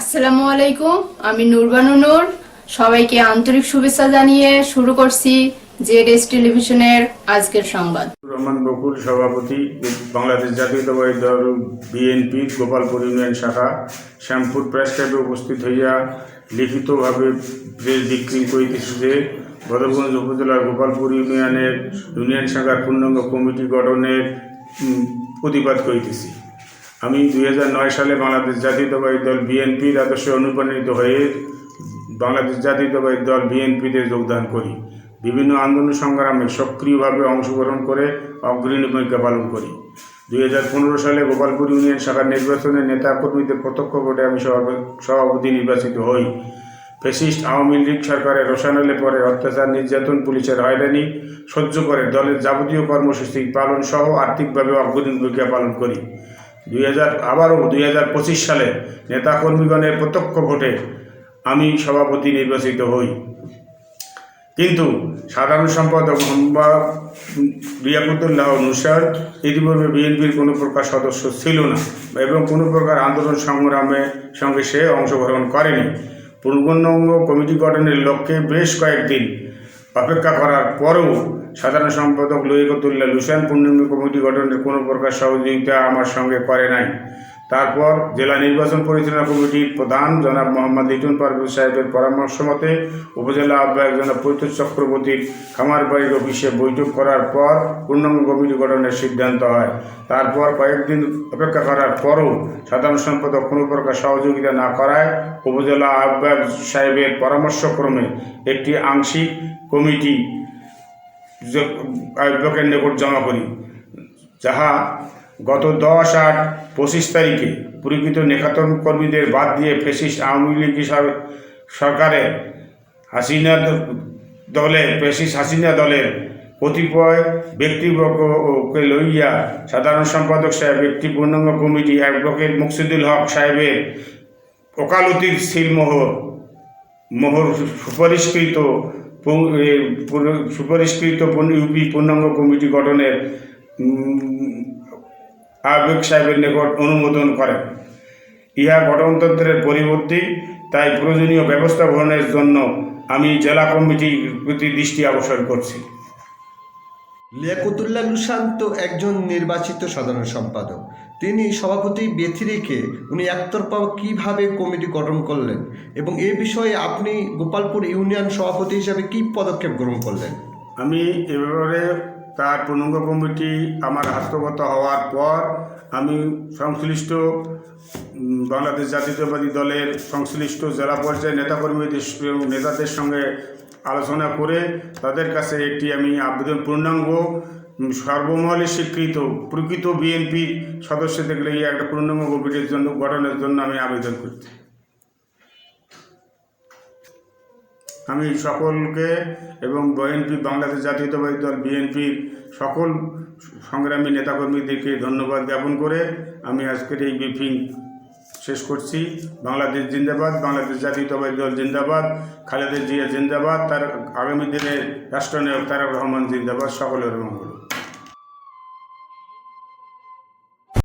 আসসালামু আলাইকুম, আমি নুরবানু নূর। সবাইকে আন্তরিক শুভেচ্ছা জানিয়ে শুরু করছি জেড টেলিভিশনের আজকের সংবাদ। রহমান বকুল, সভাপতি, বাংলাদেশ জাতীয়তাবাদী দল, বিএনপি, গোপালপুর ইউনিয়ন শাখা, শ্যামপুর প্রেস ক্লাবে উপস্থিত হইয়া লিখিতভাবে প্রেস বিক্রি করিতেছি। যে বদরগঞ্জ উপজেলার গোপালপুর ইউনিয়নের ইউনিয়ন শাখার পূর্ণাঙ্গ কমিটি গঠনের প্রতিবাদ করিতেছি। আমি দুই হাজার নয় সালে বাংলাদেশ জাতীয়তাবাদী দল বিএনপির আদর্শে অনুপ্রাণিত হয়ে বাংলাদেশ জাতীয়তাবাদী দল বিএনপিতে যোগদান করি। বিভিন্ন আন্দোলন সংগ্রামে সক্রিয়ভাবে অংশগ্রহণ করে অগ্রণী ভূমিকা পালন করি। দুই হাজার পনেরো সালে গোপালপুর ইউনিয়ন শাখার নির্বাচনে নেতা কর্মীদের প্রত্যক্ষ ভোটে আমি সভাপ- সভাপতি নির্বাচিত হই। ফেসিস্ট আওয়ামী লীগ সরকারের রোশানলে পরে অত্যাচার, নির্যাতন, পুলিশের হয়রানি সহ্য করে দলের যাবতীয় কর্মসূচি পালন সহ আর্থিকভাবে অগ্রণী ভূমিকা পালন করি। দুই হাজার, আবারও দুই হাজার পঁচিশ সালে নেতাকর্মীগণের প্রত্যক্ষ ভোটে আমি সভাপতি নির্বাচিত হই। কিন্তু সাধারণ সম্পাদক মোহাম্মদ রিয়াকুতুল্লাহ নুসার ইতিপূর্বে বিএনপির কোনো প্রকার সদস্য ছিল না এবং কোনো প্রকার আন্দোলন সংগ্রামে সঙ্গে সে অংশগ্রহণ করেনি। পূর্ণাঙ্গ কমিটি গঠনের লক্ষ্যে বেশ কয়েকদিন অপেক্ষা করার পরেও সাধারণ সম্পাদক লইকতুল্লাহ লুসান পূর্ণাঙ্গ কমিটি গঠনের কোনো প্রকার সহযোগিতা আমার সঙ্গে করে নাই। তারপর জেলা নির্বাচন পরিচালনা কমিটির প্রধান জনাব মোহাম্মদ লিটন পারভেজ সাহেবের পরামর্শ মতে উপজেলা আহ্বায়ক জনাব পৈতর চক্রবর্তীর খামার বাড়ির অফিসে বৈঠক করার পর পূর্ণাঙ্গ কমিটি গঠনের সিদ্ধান্ত হয়। তারপর কয়েকদিন অপেক্ষা করার পরও সাধারণ সম্পাদক কোনো প্রকার সহযোগিতা না করায় উপজেলা আহ্বায়ক সাহেবের পরামর্শক্রমে একটি আংশিক কমিটি আহ্বায়কের নিকট জমা করি। যাহা গত দশ আট পঁচিশ তারিখে প্রকৃত নেখাতন কর্মীদের বাদ দিয়ে ফেসিস্ট আওয়ামী লীগ সর- সরকারের হাসিনা দলের ফেসিস্ট হাসিনা দলের কতিপয় ব্যক্তিবর্গকে লইয়া সাধারণ সম্পাদক সাহেব, একটি পূর্ণাঙ্গ কমিটি, অ্যাডভোকেট মুকসিদুল হক সাহেবের ওকালতির সিলমোহর, মোহর সুপরিষ্কৃত সুপরিষ্কৃত ইউপি পূর্ণাঙ্গ কমিটি গঠনের আবেগ সাহেবের নিকট অনুমোদন করেন ইহা গঠনতন্ত্রের পরিবর্তে তাই প্রয়োজনীয় ব্যবস্থা গ্রহণের জন্য আমি জেলা কমিটির প্রতি দৃষ্টি আকর্ষণ করছি। লিয়াকতুল্লাহ নুশান্ত একজন নির্বাচিত সাধারণ সম্পাদক। তিনি সভাপতি বেথি রেখে উনি একতরফা কীভাবে কমিটি গঠন করলেন এবং এ বিষয়ে আপনি গোপালপুর ইউনিয়ন সভাপতি হিসাবে কি পদক্ষেপ গ্রহণ করলেন? আমি এ ব্যাপারে তার পূর্ণাঙ্গ কমিটি আমার হস্তগত হওয়ার পর আমি সংশ্লিষ্ট বাংলাদেশ জাতীয়তাবাদী দলের সংশ্লিষ্ট জেলা পর্যায়ে নেতাকর্মীদের নেতাদের সঙ্গে আলোচনা করে তাদের কাছে একটি আমি আবেদন পূর্ণাঙ্গ সর্বমহলে স্বীকৃত, প্রকৃত বিএনপি সদস্যদের লিয়ে একটা পূর্ণাঙ্গ কমিটির জন্য, গঠনের জন্য আমি আবেদন করছি আমি সকলকে এবং বিএনপি বাংলাদেশ জাতীয়তাবাদী দল বিএনপির সকল সংগ্রামী নেতাকর্মীদেরকে ধন্যবাদ জ্ঞাপন করে আমি আজকের এই ব্রিফিং শেষ করছি। বাংলাদেশ জিন্দাবাদ, বাংলাদেশ জাতীয়তাবাদী দল জিন্দাবাদ, খালেদা জিয়া জিন্দাবাদ, তার আগামী দিনে রাষ্ট্রনায়ক তারক রহমান জিন্দাবাদ, সকলের মঙ্গল